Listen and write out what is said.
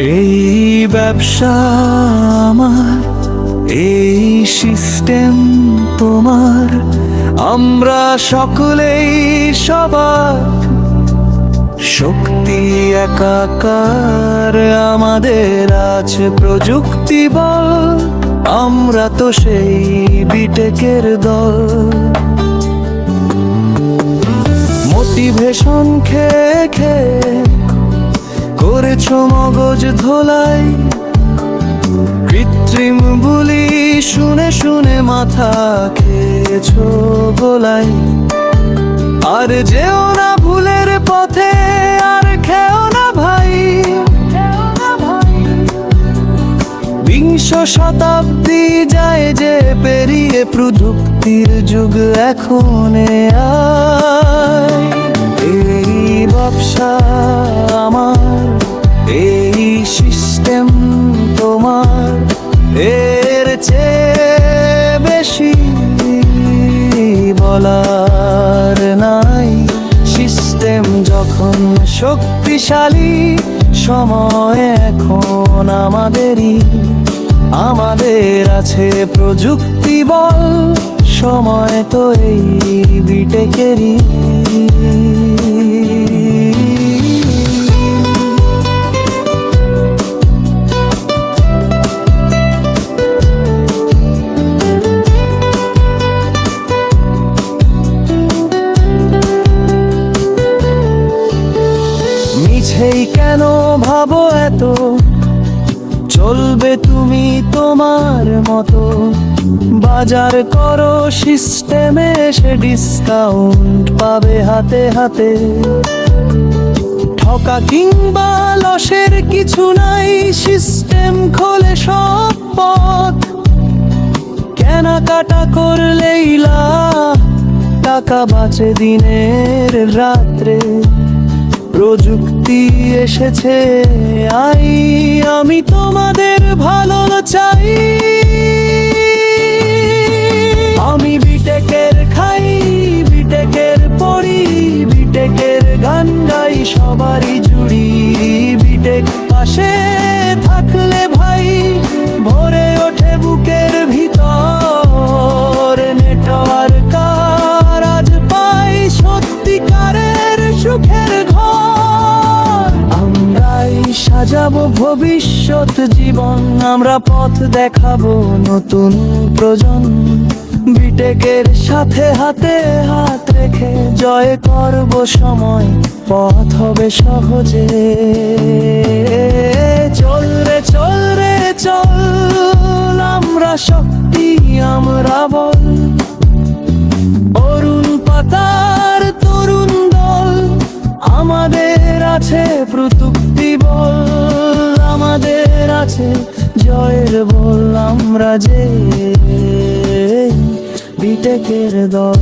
এই ব্যবসা আমার, এই সিস্টেম তোমার। আমরা সকলেই সবার শক্তি একাকার, আমাদের আছে প্রযুক্তি বল। আমরা তো সেই বিটেকের দল। মোটিভেশন খেয়ে খেয়ে করেছ মগজ ধোলাই। কৃত্রিম বুলি শুনে শুনে মাথা খেয়েছো গোলাই আর যেও না ভুলের পথে, আর খেও না ভাই। বিংশ শতাব্দী যায় যে পেরিয়ে প্রযুক্তির যুগ এখন এই ব্যবসা আমার বলার নাই। সিস্টেম যখন শক্তিশালী, সময় এখন আমাদেরই। আমাদের আছে প্রযুক্তি বল, সময় তো এই বিটেকেরই কেন ভাবো এত? চলবে তুমি তোমার মতো। বাজার করো সিস্টেমে সে ডিসকাউন্ট পাবে হাতে হাতে। ঠকা কিংবা লসের কিছু নাই, সিস্টেম খোলে সব পথ। কেনাকাটা করলেই লাভ, টাকা বাঁচে দিনের রাত্রে। প্রযুক্তি এসেছে। আই, আমি তোমাদের ভালো চাই। আমি বিটেকের খাই, বিটেকের পড়ি বিটেকের গান গাই, সবারই জুড়ি। সাজাবো ভবিষ্যৎ জীবন, আমরা পথ দেখাবো নতুন প্রজন্ম বিটেকের সাথে হাতে হাত রেখে জয় করব সময়, পথ হবে সহজে। চল রে চল রে, চল, আমরা শক্তি, আমরা বল। আছে জয়ের বললাম রাজে বিটেকের দল।